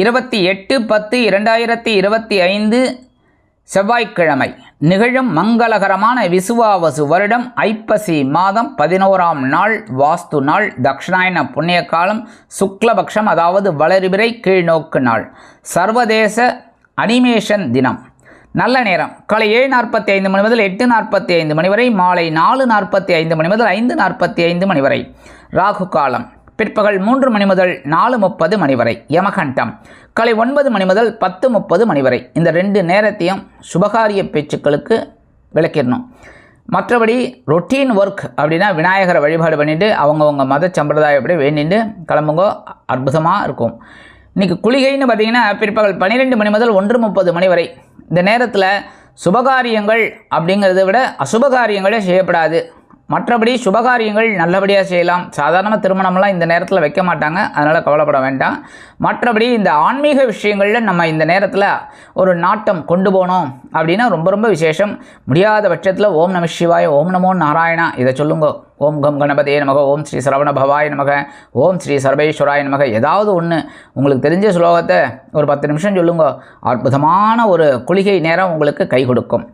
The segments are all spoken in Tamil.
இருபத்தி எட்டு பத்து இரண்டாயிரத்தி இருபத்தி ஐந்து செவ்வாய்க்கிழமை. நிகழும் மங்களகரமான விசுவாவசு வருடம் ஐப்பசி மாதம் பதினோராம் நாள் வாஸ்து நாள் தக்ஷணாயன புண்ணிய காலம் சுக்லபக்ஷம் அதாவது வளர்பிறை கீழ்நோக்கு நாள். சர்வதேச அனிமேஷன் தினம். நல்ல நேரம். காலை ஏழு நாற்பத்தி ஐந்து மணி முதல் எட்டு நாற்பத்தி ஐந்து மணி வரை மாலை நாலு நாற்பத்தி ஐந்து மணி முதல் ஐந்து நாற்பத்தி ஐந்து மணி வரை. ராகு காலம். பிற்பகல் மூன்று மணி முதல் நாலு முப்பது மணி வரை யமகண்டம். காலை ஒன்பது மணி முதல் பத்து முப்பது மணி வரை இந்த ரெண்டு நேரத்தையும் சுபகாரிய பேச்சுக்களுக்கு விளக்கிடணும். மற்றபடி ரொட்டீன் ஒர்க் அப்படின்னா விநாயகரை வழிபாடு பண்ணிட்டு அவங்கவுங்க மத சம்பிரதாயப்படி வேண்டிட்டு கிளம்புங்க அற்புதமாக இருக்கும். இன்றைக்கி குளிகைன்னு பார்த்தீங்கன்னா பிற்பகல் பன்னிரெண்டு மணி முதல் ஒன்று முப்பது மணி வரை இந்த நேரத்தில் சுபகாரியங்கள் அப்படிங்கிறத விட அசுபகாரியங்களே செய்யப்படாது. மற்றபடி சுபகாரியங்கள் நல்லபடியாக செய்யலாம். சாதாரண திருமணம்லாம் இந்த நேரத்தில் வைக்க மாட்டாங்க. அதனால் கவலைப்பட வேண்டாம். மற்றபடி இந்த ஆன்மீக விஷயங்களில் நம்ம இந்த நேரத்தில் ஒரு நாட்டம் கொண்டு போனோம் அப்படின்னா ரொம்ப ரொம்ப விசேஷம். முடியாத பட்சத்தில் ஓம் நம சிவாய ஓம் நமோ நாராயணா இதை சொல்லுங்க. ஓம் கம் கணபதே நமக ஓம் ஸ்ரீ சரவண பவாய நமக ஓம் ஸ்ரீ சர்வேஸ்வராய நமக ஏதாவது ஒன்று உங்களுக்கு தெரிஞ்ச ஸ்லோகத்தை ஒரு பத்து நிமிஷம் சொல்லுங்க. அற்புதமான ஒரு குளிகை நேரம் உங்களுக்கு கை கொடுக்கும்.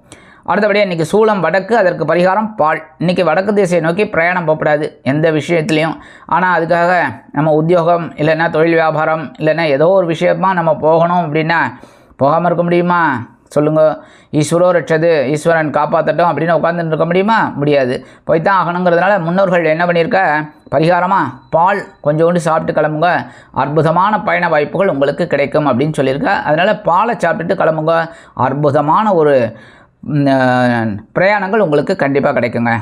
அடுத்தபடியாக இன்றைக்கி சூளம் வடக்கு அதற்கு பரிகாரம் பால். இன்றைக்கி வடக்கு திசையை நோக்கி பிரயாணம் போகக்கூடாது எந்த விஷயத்துலையும். ஆனால் அதுக்காக நம்ம உத்தியோகம் இல்லைன்னா தொழில் வியாபாரம் இல்லைன்னா ஏதோ ஒரு விஷயமா நம்ம போகணும் அப்படின்னா போகாமல் இருக்க முடியுமா? சொல்லுங்கள் ஈஸ்வரோ ரட்சது ஈஸ்வரன் காப்பாற்றட்டும் அப்படின்னு உட்காந்துட்டு இருக்க முடியுமா? முடியாது. போய் தான் ஆகணுங்கிறதுனால முன்னோர்கள் என்ன பண்ணியிருக்க? பரிகாரமாக பால் கொஞ்சோண்டு சாப்பிட்டு கிளம்புங்க. அற்புதமான பயண வாய்ப்புகள் உங்களுக்கு கிடைக்கும் அப்படின்னு சொல்லியிருக்க. அதனால் பாலை சாப்பிட்டுட்டு கிளம்புங்க. அற்புதமான ஒரு பிரயாணங்கள் உங்களுக்கு கண்டிப்பாக கிடைக்குங்க.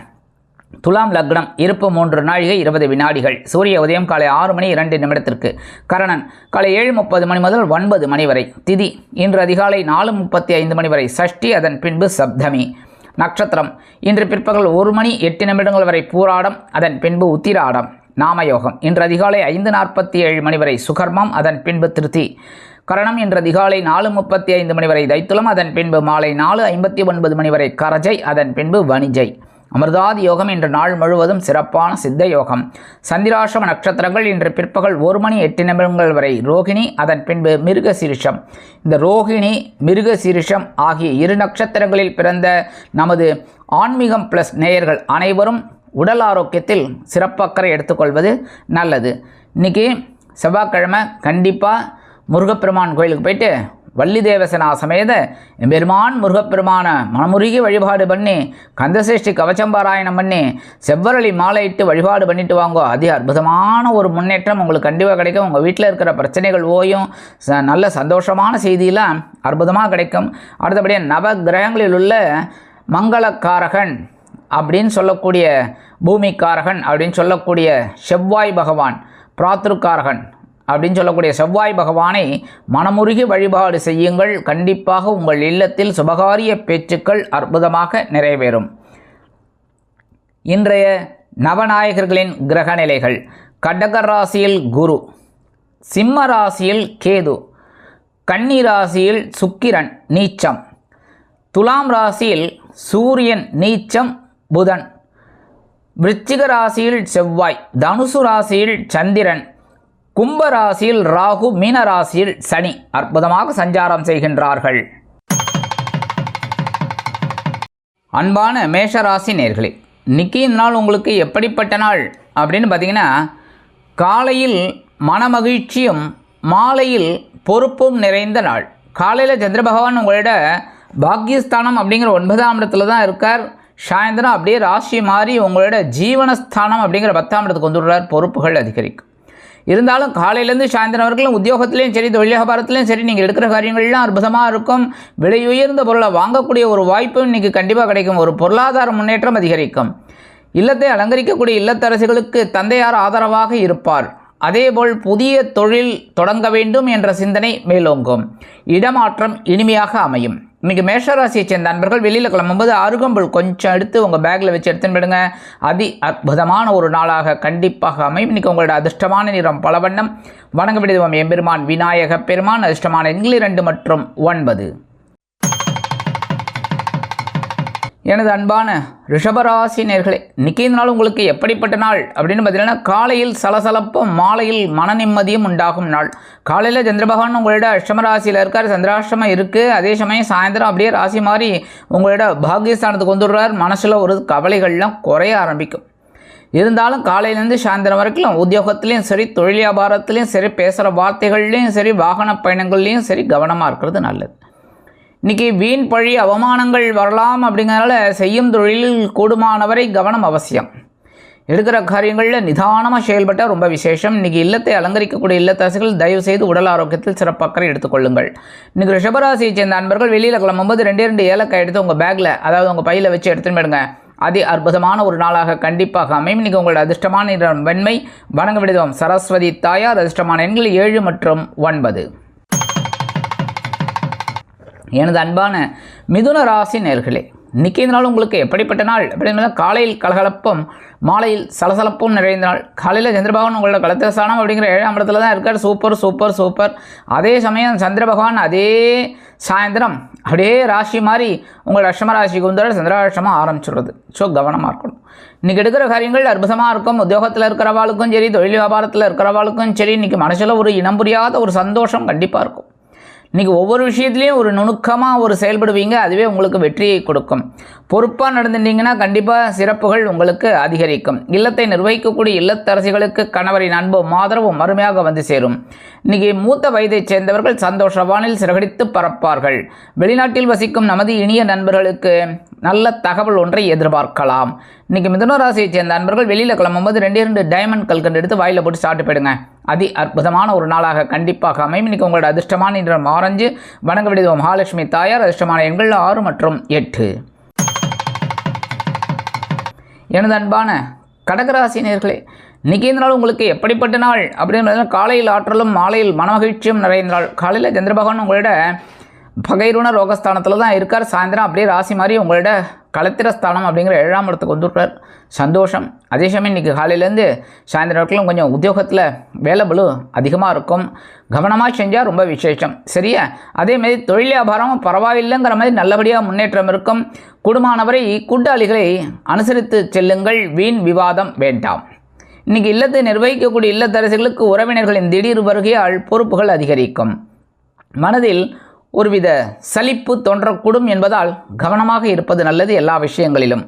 துலாம் லக்னம் இருப்பு மூன்று நாழிகை இருபது வினாடிகள். சூரிய உதயம் காலை ஆறு மணி இரண்டு நிமிடத்திற்கு. கரணன் காலை ஏழு முப்பது மணி முதல் ஒன்பது மணி வரை. திதி இன்று அதிகாலை நாலு முப்பத்தி ஐந்து மணி வரை. சஷ்டி அதன் பின்பு சப்தமி. நட்சத்திரம் இன்று பிற்பகல் ஒரு மணி எட்டு நிமிடங்கள் வரை பூராடம் அதன் பின்பு உத்திராடம். நாமயோகம் இன்று அதிகாலை ஐந்து நாற்பத்தி ஏழு மணி வரை. சுகர்மம் அதன் பின்பு திருத்தி. கரணம் இன்று அதிகாலை நாலு முப்பத்தி ஐந்து மணி வரை தைத்துலம் அதன் பின்பு மாலை நாலு ஐம்பத்தி ஒன்பது மணி வரை கரஜை அதன் பின்பு வணிஜை. அமிர்தாதி யோகம் இன்று நாள் முழுவதும் சிறப்பான சித்த யோகம். சந்திராசிரம நட்சத்திரங்கள் இன்று பிற்பகல் ஒரு மணி எட்டு நிமிடங்கள் வரை ரோகிணி அதன் பின்பு மிருக சீரிஷம் இந்த ரோகிணி மிருக சீரிஷம் ஆகிய இரு நட்சத்திரங்களில் பிறந்த நமது ஆன்மீகம் ப்ளஸ் நேயர்கள் அனைவரும் உடல் ஆரோக்கியத்தில் சிறப்பக்கறை எடுத்துக்கொள்வது நல்லது. இன்றைக்கி செவ்வாய்க்கிழமை கண்டிப்பாக முருகப்பெருமான் கோயிலுக்கு போயிட்டு வள்ளி தேவசனா சமேத எம்பெருமான் முருகப்பெருமான மனமுருகி வழிபாடு பண்ணி கந்தசேஷ்டி கவச்சம்பாராயணம் பண்ணி செவ்வரளி மாலையிட்டு வழிபாடு பண்ணிட்டு வாங்கோ. அதி அற்புதமான ஒரு முன்னேற்றம் உங்களுக்கு கண்டிப்பாக கிடைக்கும். உங்கள் வீட்டில் இருக்கிற பிரச்சனைகள் ஓயும். ச- நல்ல சந்தோஷமான செய்தியெல்லாம் அற்புதமாக கிடைக்கும். அடுத்தபடியாக நவ கிரகங்களில் உள்ள மங்களக்காரகன் அப்படின்னு சொல்லக்கூடிய பூமிக்காரகன் அப்படின்னு சொல்லக்கூடிய செவ்வாய் பகவான் பிராத்ருக்காரகன் அப்படின்னு சொல்லக்கூடிய செவ்வாய் பகவானை மனமுருகி வழிபாடு செய்யுங்கள். கண்டிப்பாக உங்கள் இல்லத்தில் சுபகாரிய பேச்சுக்கள் அற்புதமாக நிறைவேறும். இன்றைய நவநாயகர்களின் கிரக நிலைகள். கடக ராசியில் குரு சிம்ம ராசியில் கேது கன்னி ராசியில் சுக்கிரன் நீச்சம் துலாம் ராசியில் சூரியன் நீச்சம் புதன் விருச்சிக ராசியில் செவ்வாய் தனுசு ராசியில் சந்திரன் கும்ப ராசியில் ராகு மீன ராசியில் சனி அற்புதமாக சஞ்சாரம் செய்கின்றார்கள். அன்பான மேஷராசி நேர்களே இன்னைக்கு இந்த நாள் உங்களுக்கு எப்படிப்பட்ட நாள்? அப்படின்னு பார்த்தீங்கன்னா காலையில் மனமகிழ்ச்சியும் மாலையில் பொறுப்பும் நிறைந்த நாள். காலையில் சந்திர பகவான் உங்களோட பாக்கியஸ்தானம் அப்படிங்கிற ஒன்பதாம் இடத்துல தான் இருக்கார். சாயந்தரம் அப்படியே ராசி மாறி உங்களோட ஜீவனஸ்தானம் அப்படிங்கிற பத்தாம் இடத்துக்கு வந்துடுறார். பொறுப்புகள் அதிகரிக்கும். இருந்தாலும் காலையிலேருந்து சாயந்தரம் வரைக்கும் உத்தியோகத்திலையும் சரி தொழில் வியாபாரத்திலையும் சரி நீங்கள் எடுக்கிற காரியங்கள்லாம் அற்புதமாக இருக்கும். விலை உயர்ந்த பொருளை வாங்கக்கூடிய ஒரு வாய்ப்பும் இன்றைக்கி கண்டிப்பாக கிடைக்கும். ஒரு பொருளாதார முன்னேற்றம் அதிகரிக்கும். இல்லத்தை அலங்கரிக்கக்கூடிய இல்லத்தரசிகளுக்கு தந்தையார் ஆதரவாக இருப்பார். அதேபோல் புதிய தொழில் தொடங்க வேண்டும் என்ற சிந்தனை மேலோங்கும். இடமாற்றம் இனிமையாக அமையும். இன்றைக்கி மேஷராசியை சேர்ந்த நண்பர்கள் வெளியில் கிளம்பும்போது அருகம்புல் கொஞ்சம் எடுத்து உங்கள் பேக்கில் வச்சு எடுத்துன்னு போயிடுங்க அதி அற்புதமான ஒரு நாளாக கண்டிப்பாக அமையும். இன்றைக்கி உங்களோட அதிர்ஷ்டமான நிறம் பலவண்ணம். வணங்க விடுவோம் எம்பெருமான் விநாயக பெருமான். அதிர்ஷ்டமான எண்கள் இரண்டு மற்றும் ஒன்பது. எனது அன்பான ரிஷபராசி நேர்களே இன்றைக்கி இந்த நாள் உங்களுக்கு எப்படிப்பட்ட நாள்? அப்படின்னு பார்த்தீங்கன்னா காலையில் சலசலப்பும் மாலையில் மன நிம்மதியும் உண்டாகும் நாள். காலையில் சந்திரபகவான் உங்களோட அஷ்டமராசியில் இருக்கார் சந்திராஷ்டமம் இருக்குது அதே சமயம் சாயந்தரம் அப்படியே ராசி மாதிரி உங்களோட பாகியஸ்தானத்துக்கு வந்துடுறார் மனசில் ஒரு கவலைகள்லாம் குறைய ஆரம்பிக்கும். இருந்தாலும் காலையிலேருந்து சாயந்தரம் வரைக்கும் உத்தியோகத்துலேயும் சரி தொழில் வியாபாரத்துலேயும் சரி பேசுகிற வார்த்தைகள்லேயும் சரி வாகன பயணங்கள்லேயும் சரி கவனமாக இருக்கிறது நல்லது. இன்றைக்கி வீண் பழி அவமானங்கள் வரலாம் அப்படிங்கிறனால செய்யும் தொழிலில் கூடுமானவரை கவனம் அவசியம். எடுக்கிற காரியங்களில் நிதானமாக செயல்பட்டால் ரொம்ப விசேஷம். இன்றைக்கி இல்லத்தை அலங்கரிக்கக்கூடிய இல்லத்தாசிகள் தயவு செய்து உடல் ஆரோக்கியத்தில் சிறப்பக்கறை எடுத்துக்கொள்ளுங்கள் இன்றைக்கி ரிஷபராசியை சேர்ந்த அன்பர்கள் வெளியில் கிளம்பும்போது ரெண்டே ரெண்டு ஏலக்காய் எடுத்து உங்கள் பேக்கில் அதாவது உங்கள் பையில் வச்சு எடுத்துன்னு போயிடுங்க. அதி அற்புதமான ஒரு நாளாக கண்டிப்பாக அமையும். இன்றைக்கி உங்களோட அதிர்ஷ்டமான வெண்மை. வணங்க விடுதோம் சரஸ்வதி தாயார் அதிர்ஷ்டமான எண்கள் ஏழு மற்றும் ஒன்பது. எனது அன்பான மிதுன ராசி நேர்களே இன்றைக்கி இந்த நாள் உங்களுக்கு எப்படிப்பட்ட நாள்? அப்படின்னு காலையில் கலகலப்பும் மாலையில் சலசலப்பும் நிறைந்த நாள். காலையில் சந்திரபகவான் உங்களோட கலத்திரஸ்தானம் அப்படிங்கிற ஏழாம் இடத்துல தான் இருக்கார். Super super super. அதே சமயம் சந்திர பகவான் அதே சாயந்தரம் அப்படியே ராசி மாதிரி உங்கள் அஷ்டம ராசிக்கு வந்து சந்திராஷ்டமாக ஆரம்பிச்சிடுறது. ஸோ கவனமாக இருக்கணும். இன்றைக்கி எடுக்கிற காரியங்கள் அற்புதமாக இருக்கும். உத்தியோகத்தில் இருக்கிறவாளுக்கும் சரி தொழில் வியாபாரத்தில் இருக்கிறவாளுக்கும் சரி இன்றைக்கி மனசில் ஒரு இனம் புரியாத ஒரு சந்தோஷம் கண்டிப்பாக இருக்கும். இன்றைக்கி ஒவ்வொரு விஷயத்துலேயும் ஒரு நுணுக்கமாக ஒரு செயல்படுவீங்க அதுவே உங்களுக்கு வெற்றியை கொடுக்கும். பொறுப்பாக நடந்துட்டீங்கன்னா கண்டிப்பாக சிறப்புகள் உங்களுக்கு அதிகரிக்கும். இல்லத்தை நிர்வகிக்கக்கூடிய இல்லத்தரசிகளுக்கு கணவரின் அன்பும் ஆதரவும் அருமையாக வந்து சேரும். இன்றைக்கி மூத்த வயதைச் சேர்ந்தவர்கள் சந்தோஷ வானில் சிறகடித்து பறப்பார்கள். வெளிநாட்டில் வசிக்கும் நமது இனிய நண்பர்களுக்கு நல்ல தகவல் ஒன்றை எதிர்பார்க்கலாம். இன்றைக்கி மிதுனராசியை சேர்ந்த அன்பர்கள் வெளியில் கிளம்பும்போது ரெண்டு ரெண்டு டைமண்ட் கல்கண்டு எடுத்து வாயில் போட்டு சாப்பிட்டு போயிடுங்க. அதி அற்புதமான ஒரு நாளாக கண்டிப்பாக அமையும். இன்றைக்கி உங்களோட அதிர்ஷ்டமான நிறம் ஆரஞ்சு வணங்க விடுவோம் மகாலட்சுமி தாயார் அதிர்ஷ்டமான எண்கள் ஆறு மற்றும் எட்டு. எனது அன்பான கடகராசினியர்களே இன்றைக்கி இந்த நாள் உங்களுக்கு எப்படிப்பட்ட நாள்? அப்படின்னு காலையில் ஆற்றலும் மாலையில் மனமகிழ்ச்சியும் நிறைந்த நாள். காலையில் சந்திரபகவான் உங்களோட பகைருண ரோகஸ்தானத்தில் தான் இருக்கார். சாயந்தரம் அப்படியே ராசி மாதிரி உங்களோட கலத்திரஸ்தானம் அப்படிங்கிற ஏழாம் இடத்துக்கு வந்துருக்கார் சந்தோஷம். அதே சமயம் இன்றைக்கி காலையிலேருந்து சாயந்தரம் வரைக்கும் கொஞ்சம் உத்தியோகத்தில் வேலை பலு அதிகமாக இருக்கும். கவனமாக செஞ்சால் ரொம்ப விசேஷம். சரியா? அதேமாரி தொழில் வியாபாரம் பரவாயில்லைங்கிற மாதிரி நல்லபடியாக முன்னேற்றம் இருக்கும். குடும்பமானவரை கூட்டாளிகளை அனுசரித்து செல்லுங்கள். வீண் விவாதம் வேண்டாம். இன்றைக்கி இல்லத்தை நிர்வகிக்கக்கூடிய இல்லத்தரசிகளுக்கு உறவினர்களின் திடீர் வருகையால் பொறுப்புகள் அதிகரிக்கும். மனதில் ஒருவித சலிப்பு தோன்றக்கூடும் என்பதால் கவனமாக இருப்பது நல்லது எல்லா விஷயங்களிலும்.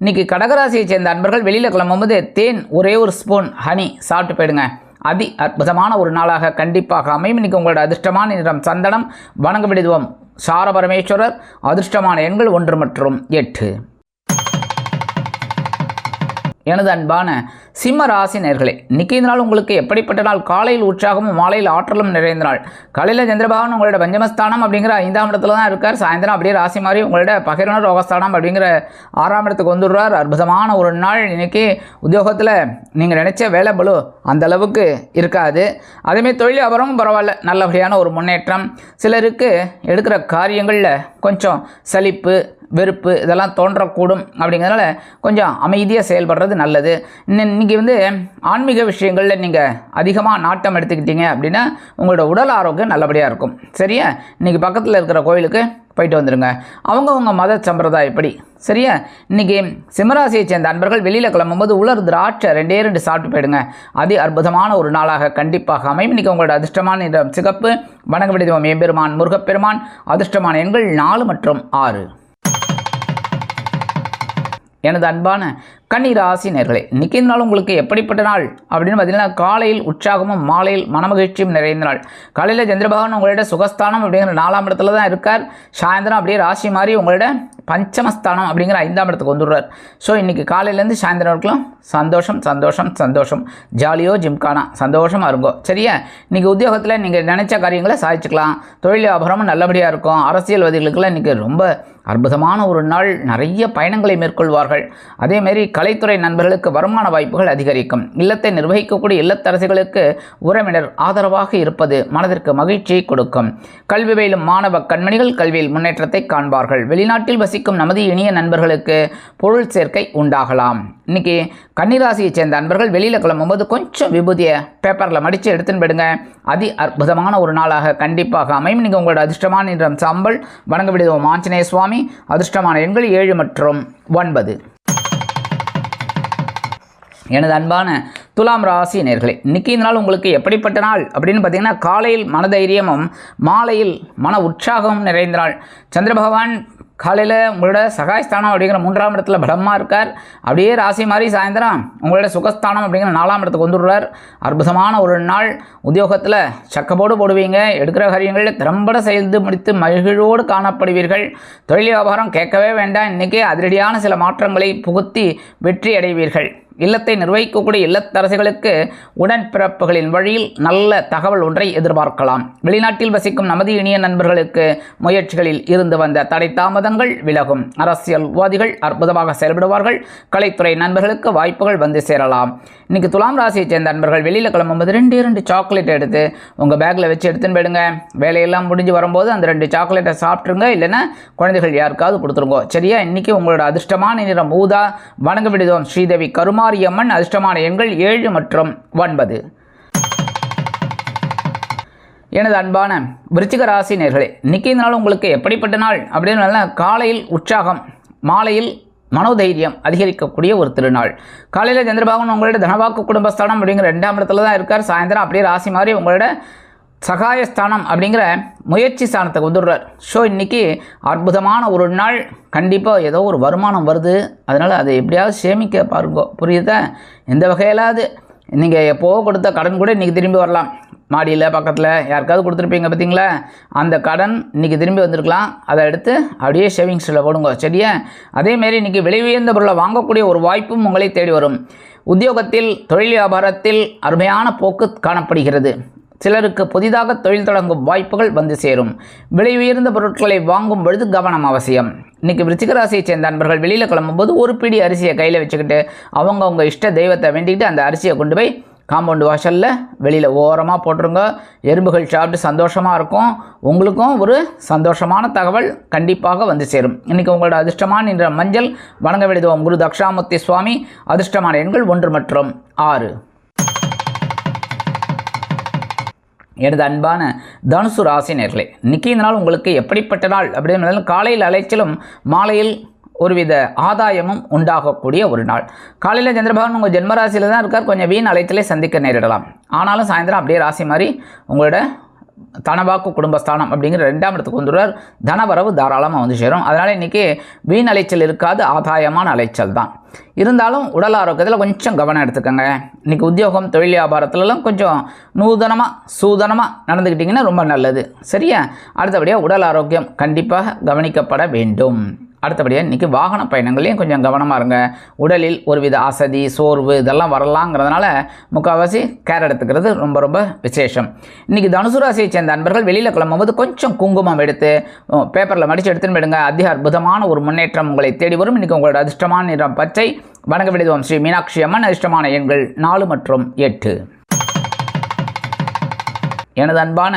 இன்றைக்கி கடகராசியை சேர்ந்த அன்பர்கள் வெளியில் கிளம்பும்போது தேன் ஒரே ஒரு ஸ்பூன் ஹனி சாப்பிட்டு போயிடுங்க. அதி அற்புதமான ஒரு நாளாக கண்டிப்பாக அமையும். இன்றைக்கி உங்களோட அதிர்ஷ்டமான நிறம் சந்தனம். வணங்க விடுவோம் சாரபரமேஸ்வரர் அதிர்ஷ்டமான எண்கள் ஒன்று மற்றும் எட்டு. எனது அன்பான சிம்ம ராசி நேர்களே இன்னைக்கு இந்த நாள் உங்களுக்கு எப்படிப்பட்ட நாள்? காலையில் உற்சாகமும் மாலையில் ஆற்றலும் நிறைந்த நாள். காலையில் சந்திரபகவான் உங்களோட பஞ்சமஸ்தானம் அப்படிங்கிற ஐந்தாம் இடத்துல தான் இருக்கார். சாயந்தரம் அப்படியே ராசி மாதிரி உங்களோட பகிர்ன ரோகஸ்தானம் அப்படிங்கிற ஆறாம் இடத்துக்கு வந்துடுறார். அற்புதமான ஒரு நாள். இன்னைக்கு உத்தியோகத்தில் நீங்கள் நினச்ச வேலை பலு அந்த அளவுக்கு இருக்காது. அதேமாதிரி தொழில் வியாபாரமும் பரவாயில்ல. நல்லபடியான ஒரு முன்னேற்றம். சிலருக்கு எடுக்கிற காரியங்களில் கொஞ்சம் சலிப்பு வெறுப்பு இதெல்லாம் தோன்றக்கூடும் அப்படிங்கிறதுனால கொஞ்சம் அமைதியாக செயல்படுறது நல்லது. இன்றைக்கி வந்து ஆன்மீக விஷயங்களில் நீங்கள் அதிகமாக நாட்டம் எடுத்துக்கிட்டீங்க அப்படின்னா உங்களோட உடல் ஆரோக்கியம் நல்லபடியாக இருக்கும். சரியா? இன்றைக்கி பக்கத்தில் இருக்கிற கோயிலுக்கு போயிட்டு வந்துடுங்க அவங்கவுங்க மத சம்பிரதாயப்படி சரியா? இன்றைக்கி சிம்மராசியை சேர்ந்த அன்பர்கள் வெளியில் கிளம்பும்போது உலர் திராட்சை ரெண்டே ரெண்டு சாப்பிட்டு போயிடுங்க. அதி அற்புதமான ஒரு நாளாக கண்டிப்பாக அமையும். இன்றைக்கி உங்களோட அதிர்ஷ்டமான இடம் சிகப்பு வணங்க விடுவோம் எம்பெருமான் முருகப்பெருமான் அதிர்ஷ்டமான எண்கள் நாலு மற்றும் ஆறு. எனது அன்பான கன்னி ராசி நேர்களே இன்றைக்கி இந்த நாள் உங்களுக்கு எப்படிப்பட்ட நாள்? அப்படின்னு பார்த்தீங்கன்னா காலையில் உற்சாகமும் மாலையில் மனமகிழ்ச்சியும் நிறைந்த நாள். காலையில் சந்திரபகவான் உங்களோட சுகஸ்தானம் அப்படிங்கிற நாலாம் இடத்துல தான் இருக்கார். சாயந்தரம் அப்படியே ராசி மாதிரி உங்களோட பஞ்சமஸ்தானம் அப்படிங்கிற ஐந்தாம் இடத்துக்கு வந்துடுறார். ஸோ இன்றைக்கி காலையிலேருந்து சாயந்தரம் வரைக்கும் சந்தோஷம் சந்தோஷம் சந்தோஷம். ஜாலியோ ஜிம்கானா சந்தோஷமாக இருங்கோ. சரியா? இன்றைக்கி உத்தியோகத்தில் நீங்கள் நினச்ச காரியங்களை சாதிச்சுக்கலாம். தொழில் வியாபாரமும் நல்லபடியாக இருக்கும். அரசியல்வாதிகளுக்கெல்லாம் இன்றைக்கி ரொம்ப அற்புதமான ஒரு நாள் நிறைய பயணங்களை மேற்கொள்வார்கள். அதேமாரி கலைத்துறை நண்பர்களுக்கு வருமான வாய்ப்புகள் அதிகரிக்கும். இல்லத்தை நிர்வகிக்கக்கூடிய இல்லத்தரசிகளுக்கு உறவினர் ஆதரவாக இருப்பது மனதிற்கு மகிழ்ச்சியை கொடுக்கும். கல்வி பயிலும் மாணவ கண்மணிகள் கல்வியில் முன்னேற்றத்தை காண்பார்கள். வெளிநாட்டில் வசிக்கும் நமது இனிய நண்பர்களுக்கு பொருள் சேர்க்கை உண்டாகலாம். இன்னைக்கு கன்னிராசியைச் சேர்ந்த நண்பர்கள் வெளியில் கிளம்பும்போது கொஞ்சம் விபூதியை பேப்பரில் மடித்து எடுத்துன்னு போயிடுங்க. அதி அற்புதமான ஒரு நாளாக கண்டிப்பாக அமையும். நீங்கள் உங்களோட அதிர்ஷ்டமான நிறம் சாம்பல். வணங்க விடுவோம் ஆஞ்சநேய சுவாமி அதிர்ஷ்டமான எண்கள் ஏழு மற்றும் ஒன்பது. எனது அன்பான துலாம் ராசி நேர்களே இன்றைக்கி இந்த நாள் உங்களுக்கு எப்படிப்பட்ட நாள்? அப்படின்னு பார்த்தீங்கன்னா காலையில் மனதைரியமும் மாலையில் மன உற்சாகமும் நிறைந்த நாள். சந்திர பகவான் காலையில் உங்களோட சகாயஸ்தானம் அப்படிங்கிற மூன்றாம் இடத்துல பலமாக இருக்கார். அப்படியே ராசி மாதிரி சாயந்தரம் உங்களோட சுகஸ்தானம் அப்படிங்கிற நாலாம் இடத்துக்கு வந்துடுறார். அற்புதமான ஒரு நாள். உத்தியோகத்தில் சக்கப்போடு போடுவீங்க. எடுக்கிற காரியங்களில் திறம்பட செய்து முடித்து மகிழ்வோடு காணப்படுவீர்கள். தொழில் வியாபாரம் கேட்கவே வேண்டாம். இன்றைக்கி அதிரடியான சில மாற்றங்களை புகுத்தி வெற்றி அடைவீர்கள். இல்லத்தை நிர்வகிக்கக்கூடிய இல்லத்தரசிகளுக்கு உடன்பிறப்புகளின் வழியில் நல்ல தகவல் ஒன்றை எதிர்பார்க்கலாம். வெளிநாட்டில் வசிக்கும் நமது இனிய நண்பர்களுக்கு முயற்சிகளில் இருந்து வந்த தடை தாமதங்கள் விலகும். அரசியல்வாதிகள் அற்புதமாக செயல்படுவார்கள். கலைத்துறை நண்பர்களுக்கு வாய்ப்புகள் வந்து சேரலாம். இன்னைக்கு துலாம் ராசியைச் சேர்ந்த நண்பர்கள் வெளியில் கிளம்பும்போது ரெண்டு இரண்டு சாக்லேட் எடுத்து உங்கள் பேக்கில் வச்சு எடுத்துன்னு போயிடுங்க. வேலையெல்லாம் முடிஞ்சு வரும்போது அந்த ரெண்டு சாக்லேட்டை சாப்பிட்ருங்க இல்லைன்னா குழந்தைகள் யாருக்காவது கொடுத்துருங்க. சரியா? இன்னைக்கு உங்களோட அதிர்ஷ்டமான நிறம் ஊதா. வணங்க விடுதோம் ஸ்ரீதேவி மாரியம்மன் அதிர்ஷ்டமான எண்கள் ஏழு மற்றும் ஒன்பது. எனது அன்பான விருச்சிக ராசி நேர்களே இன்றைக்கி இந்த நாள் உங்களுக்கு எப்படிப்பட்ட நாள்? அப்படின்னு நல்லா காலையில் உற்சாகம் மாலையில் மனோதைரியம் அதிகரிக்கக்கூடிய ஒரு திருநாள். காலையில் சந்திரபாபன் உங்களோட தனவாக்கு குடும்பஸ்தானம் அப்படிங்கிற ரெண்டாம் இடத்துல தான் இருக்கார். சாயந்தரம் அப்படியே ராசி மாதிரி உங்களோட சகாயஸ்தானம் அப்படிங்கிற முயற்சி ஸ்தானத்துக்கு வந்துடுறார். ஸோ இன்றைக்கி அற்புதமான ஒரு நாள். கண்டிப்பாக ஏதோ ஒரு வருமானம் வருது. அதனால் அதை எப்படியாவது சேமிக்க பாருங்க. புரியுதா? எந்த வகையிலாவது நீங்கள் எப்போவோ கொடுத்த கடன் கூட இன்றைக்கி திரும்பி வரலாம். மாடியில் பக்கத்தில் யாருக்காவது கொடுத்துருப்பீங்க பார்த்தீங்களா அந்த கடன் இன்றைக்கி திரும்பி வந்திருக்கலாம். அதை எடுத்து அப்படியே சேவிங்ஸில் போடுங்க. சரியா? அதேமாரி இன்றைக்கி விலை உயர்ந்த பொருளை வாங்கக்கூடிய ஒரு வாய்ப்பும் உங்களை தேடி வரும். உத்தியோகத்தில் தொழில் வியாபாரத்தில் அருமையான போக்கு காணப்படுகிறது. சிலருக்கு புதிதாக தொழில் தொடங்கும் வாய்ப்புகள் வந்து சேரும். விலை உயர்ந்த பொருட்களை வாங்கும் பொழுது கவனம் அவசியம். இன்றைக்கி விருச்சிக ராசியை சேர்ந்த நண்பர்கள் வெளியில் கிளம்பும்போது ஒரு பிடி அரிசியை கையில் வச்சுக்கிட்டு அவங்க அவங்க இஷ்ட தெய்வத்தை வேண்டிக்கிட்டு அந்த அரிசியை கொண்டு போய் காம்பவுண்டு வாசலில் வெளியில் ஓரமாக போட்டுருங்க. எறும்புகள் சாப்பிட்டு சந்தோஷமாக இருக்கும். உங்களுக்கும் ஒரு சந்தோஷமான தகவல் கண்டிப்பாக வந்து சேரும். இன்றைக்கி உங்களோட அதிர்ஷ்டமான என்ற மஞ்சள் வணங்க விடுதோம் குரு தக்ஷாமூர்த்தி சுவாமி. அதிர்ஷ்டமான எண்கள் ஒன்று மற்றும் ஆறு. எனது அன்பான தனுசு ராசி நேர்களே இன்னைக்கு இந்த நாள் உங்களுக்கு எப்படிப்பட்ட நாள் அப்படின்னு காலையில் அலைச்சலும் மாலையில் ஒருவித ஆதாயமும் உண்டாகக்கூடிய ஒரு நாள். காலையில் சந்திரபகவான் உங்கள் ஜென்மராசியில் தான் இருக்கார். கொஞ்சம் வீண் அலைச்சலை சந்திக்க நேரிடலாம். ஆனாலும் சாயந்தரம் அப்படியே ராசி மாதிரி உங்களோட தனவாக்கு குடும்பஸ்தானம் அப்படிங்கிற ரெண்டாம் இடத்துக்கு வந்துடுவார். தனவரவு தாராளமாக வந்து சேரும். அதனால் இன்றைக்கி வீண் அலைச்சல் இருக்காது ஆதாயமான அலைச்சல் தான். இருந்தாலும் உடல் ஆரோக்கியத்தில் கொஞ்சம் கவனம் எடுத்துக்கோங்க. இன்றைக்கி உத்தியோகம் தொழில் வியாபாரத்துலலாம் கொஞ்சம் நூதனமாக சூதனமாக நடந்துக்கிட்டிங்கன்னா ரொம்ப நல்லது. சரியா? அடுத்தபடியாக உடல் ஆரோக்கியம் கண்டிப்பாக கவனிக்கப்பட வேண்டும். அடுத்தபடியாக இன்றைக்கி வாகன பயணங்களையும் கொஞ்சம் கவனமாக இருங்க. உடலில் ஒருவித அசதி சோர்வு இதெல்லாம் வரலாங்கிறதுனால முக்கால்வாசி கேர் எடுத்துக்கிறது ரொம்ப ரொம்ப விசேஷம். இன்றைக்கி தனுசு ராசியை சேர்ந்த நண்பர்கள் வெளியில் கிளம்பும்போது கொஞ்சம் குங்குமம் எடுத்து பேப்பரில் மடித்து எடுத்துன்னு போயிடுங்க. அதிக அற்புதமான ஒரு முன்னேற்றம் உங்களை தேடி வரும். இன்றைக்கி உங்களோட அதிர்ஷ்டமான நிறம் பச்சை. வணங்க விடுவோம் ஸ்ரீ மீனாட்சி அம்மன். அதிர்ஷ்டமான எண்கள் நாலு மற்றும் எட்டு. எனது அன்பான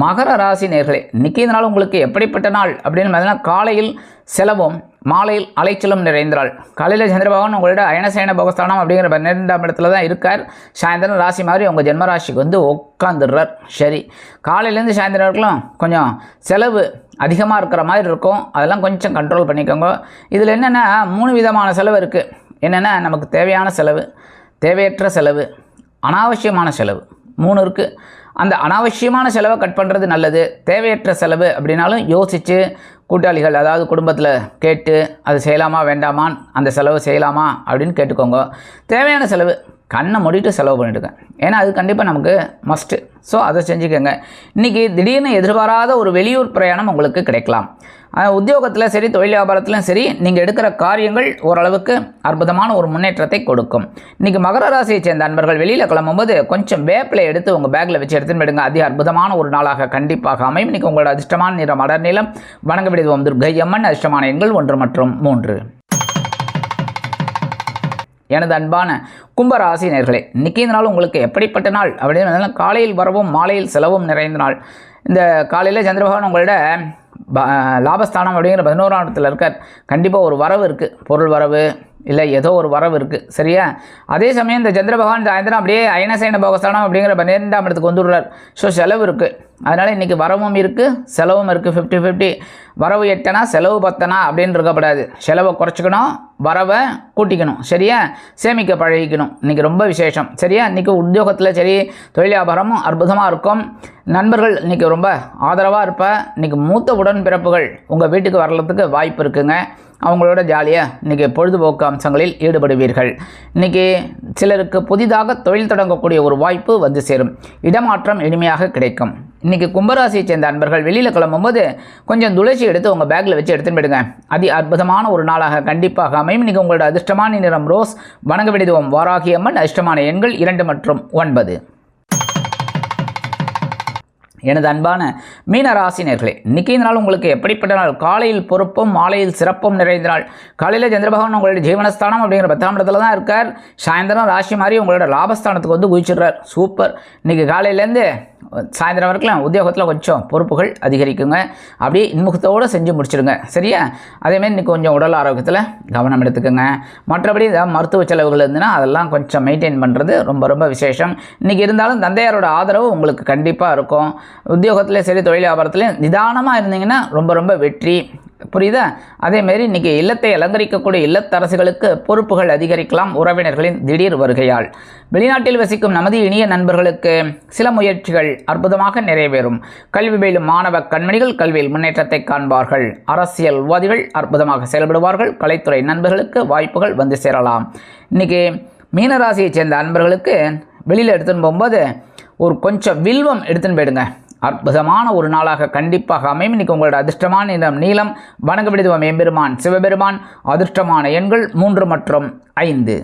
மகர ராசி நேர்களே இன்றைக்கி இதனால் உங்களுக்கு எப்படிப்பட்ட நாள் அப்படின்னு பார்த்தீங்கன்னா காலையில் செலவும் மாலையில் அலைச்சலும் நிறைந்தாள் காலையில் சந்திரபகவான் உங்களோட அயனசயன பகஸ்தானம் அப்படிங்கிற பன்னிரெண்டாம் இடத்துல தான் இருக்கார். சாயந்தரம் ராசி மாதிரி உங்கள் ஜென்மராசிக்கு வந்து உட்காந்துடுறார் சரி காலையிலேருந்து சாயந்தரம் வரைக்கும் கொஞ்சம் செலவு அதிகமாக இருக்கிற மாதிரி இருக்கும். அதெல்லாம் கொஞ்சம் கண்ட்ரோல் பண்ணிக்கோங்க. இதில் என்னென்னா மூணு விதமான செலவு இருக்குது என்னென்னா நமக்கு தேவையான செலவு தேவையற்ற செலவு அனாவசியமான செலவு. மூணு இருக்குது அந்த அனாவசியமான செலவை கட் பண்ணுறது நல்லது. தேவையற்ற செலவு அப்படின்னாலும் யோசித்து கூட்டாளிகள் அதாவது குடும்பத்தில் கேட்டு அது செய்யலாமா? வேண்டாமான்னு அந்த செலவு செய்யலாமா? அப்படின்னு கேட்டுக்கோங்க. தேவையான செலவு கண்ணை மூடிட்டு செலவு பண்ணிவிடுங்க ஏன்னா அது கண்டிப்பாக நமக்கு மஸ்ட்டு ஸோ அதை செஞ்சுக்கோங்க. இன்றைக்கி திடீர்னு எதிர்பாராத ஒரு வெளியூர் பிரயாணம் உங்களுக்கு கிடைக்கலாம். உத்தியோகத்தில் சரி தொழில் வியாபாரத்திலும் சரி நீங்கள் எடுக்கிற காரியங்கள் ஓரளவுக்கு அற்புதமான ஒரு முன்னேற்றத்தை கொடுக்கும். இன்றைக்கி மகர ராசியை சேர்ந்த அன்பர்கள் வெளியில் கிளம்பும்போது கொஞ்சம் வேப்பிலை எடுத்து உங்கள் பேக்கில் வச்சு எடுத்துன்னு போயிடுங்க. அதி அற்புதமான ஒரு நாளாக கண்டிப்பாக அமையும். இன்றைக்கி உங்களோட அதிர்ஷ்டமான நிறம் அடர் நிலம் வணங்க விடுவோம் துர்கை அம்மன் அதிர்ஷ்டமான எண்கள் ஒன்று மற்றும் மூன்று. எனது அன்பான கும்பராசி நேர்களே இன்றைக்கி இந்த நாள் உங்களுக்கு எப்படிப்பட்ட நாள்? அப்படின்னு காலையில் வரவும் மாலையில் செலவும் நிறைந்த நாள். இந்த காலையில் சந்திரபகவான் உங்களோட ப லாபஸ்தானம் அப்படிங்கிற பதினோராம் இடத்துல இருக்கார். கண்டிப்பாக ஒரு வரவு இருக்குது பொருள் வரவு இல்லை ஏதோ ஒரு வரவு இருக்குது சரியா? அதே சமயம் இந்த சந்திர பகவான் சாயந்தரம் அப்படியே அயனசேன போகஸ்தானம் அப்படிங்கிற பன்னிரெண்டாம் இடத்துக்கு வந்துடுறார் ஸோ செலவு இருக்குது அதனால் இன்றைக்கி வரவும் இருக்குது செலவும் இருக்குது ஃபிஃப்டி ஃபிஃப்டி வரவு எட்டனா செலவு பத்தனா அப்படின்னு இருக்கப்படாது. செலவை குறைச்சிக்கணும் வரவை கூட்டிக்கணும். சரியா? சேமிக்க பழகிக்கணும். இன்றைக்கி ரொம்ப விசேஷம். சரியா? இன்றைக்கி உத்தியோகத்தில் சரி தொழில் வியாபாரமும் அற்புதமாக இருக்கும். நண்பர்கள் இன்றைக்கி ரொம்ப ஆதரவாக இருப்பேன் இன்றைக்கி மூத்த உடன்பிறப்புகள் உங்கள் வீட்டுக்கு வரலத்துக்கு வாய்ப்பு இருக்குங்க. அவங்களோட ஜாலியாக இன்றைக்கி பொழுதுபோக்கு அம்சங்களில் ஈடுபடுவீர்கள். இன்றைக்கி சிலருக்கு புதிதாக தொழில் தொடங்கக்கூடிய ஒரு வாய்ப்பு வந்து சேரும். இடமாற்றம் எளிமையாக கிடைக்கும். இன்றைக்கி கும்பராசியை சேர்ந்த அன்பர்கள் வெளியில் கிளம்பும்போது கொஞ்சம் துளசி எடுத்து உங்கள் பேக்கில் வச்சு எடுத்துன்னு போயிடுங்க. அதி அற்புதமான ஒரு நாளாக கண்டிப்பாக அமையும். இன்றைக்கி உங்களோட அதிர்ஷ்டமான நிறம் ரோஸ் வணங்க விடுதுவோம் வாராகியம்மன் அதிர்ஷ்டமான எண்கள் இரண்டு மற்றும் ஒன்பது. எனது அன்பான மீன ராசினியர்களே இன்றைக்கி இந்த நாள் உங்களுக்கு எப்படிப்பட்ட நாள்? காலையில் பொறுப்பும் மாலையில் சிறப்பும் நிறைந்த நாள். காலையில் சந்திரபகவான் உங்களுடைய ஜீவனஸ்தானம் அப்படிங்கிற பத்தாம் இடத்துல தான் இருக்கார். சாயந்தரம் ராசி மாதிரி உங்களோட லாபஸ்தானத்துக்கு வந்து குதிச்சிடுறார். சூப்பர். இன்றைக்கி காலையிலேருந்து சாயந்தரம் வரைக்கும் உத்தியோகத்தில் கொஞ்சம் பொறுப்புகள் அதிகரிக்குங்க. அப்படியே இன்முகத்தோடு செஞ்சு முடிச்சிடுங்க. சரியா? அதேமாரி இன்றைக்கி கொஞ்சம் உடல் ஆரோக்கியத்தில் கவனம் எடுத்துக்கோங்க. மற்றபடி ஏதாவது மருத்துவ செலவுகள் இருந்துன்னா அதெல்லாம் கொஞ்சம் மெயின்டைன் பண்ணுறது ரொம்ப ரொம்ப விசேஷம். இன்றைக்கி இருந்தாலும் தந்தையாரோட ஆதரவு உங்களுக்கு கண்டிப்பாக இருக்கும். உத்தியோகத்திலே சரி தொழில் வியாபாரத்துலேயும் நிதானமாக இருந்தீங்கன்னா ரொம்ப ரொம்ப வெற்றி. புரியுதா? அதேமாரி இன்றைக்கி இல்லத்தை அலங்கரிக்கக்கூடிய இல்லத்தரசுகளுக்கு பொறுப்புகள் அதிகரிக்கலாம் உறவினர்களின் திடீர் வருகையால். வெளிநாட்டில் வசிக்கும் நமது இனிய நண்பர்களுக்கு சில முயற்சிகள் அற்புதமாக நிறைவேறும். கல்வி பயிலும் மாணவ கண்மணிகள் கல்வியில் முன்னேற்றத்தை காண்பார்கள். அரசியல்வாதிகள் அற்புதமாக செயல்படுவார்கள். கலைத்துறை நண்பர்களுக்கு வாய்ப்புகள் வந்து சேரலாம். இன்றைக்கி மீனராசியைச் சேர்ந்த நண்பர்களுக்கு வெளியில் எடுத்துன்னு போகும்போது ஒரு கொஞ்சம் வில்வம் எடுத்துன்னு போயிடுங்க. அற்புதமான ஒரு நாளாக கண்டிப்பாக அமையும். இன்னைக்கு உங்களோட அதிர்ஷ்டமான நிறம் நீளம் வணங்க விடுதுவோம் எம்பெருமான் சிவபெருமான் அதிர்ஷ்டமான எண்கள் மூன்று மற்றும் ஐந்து.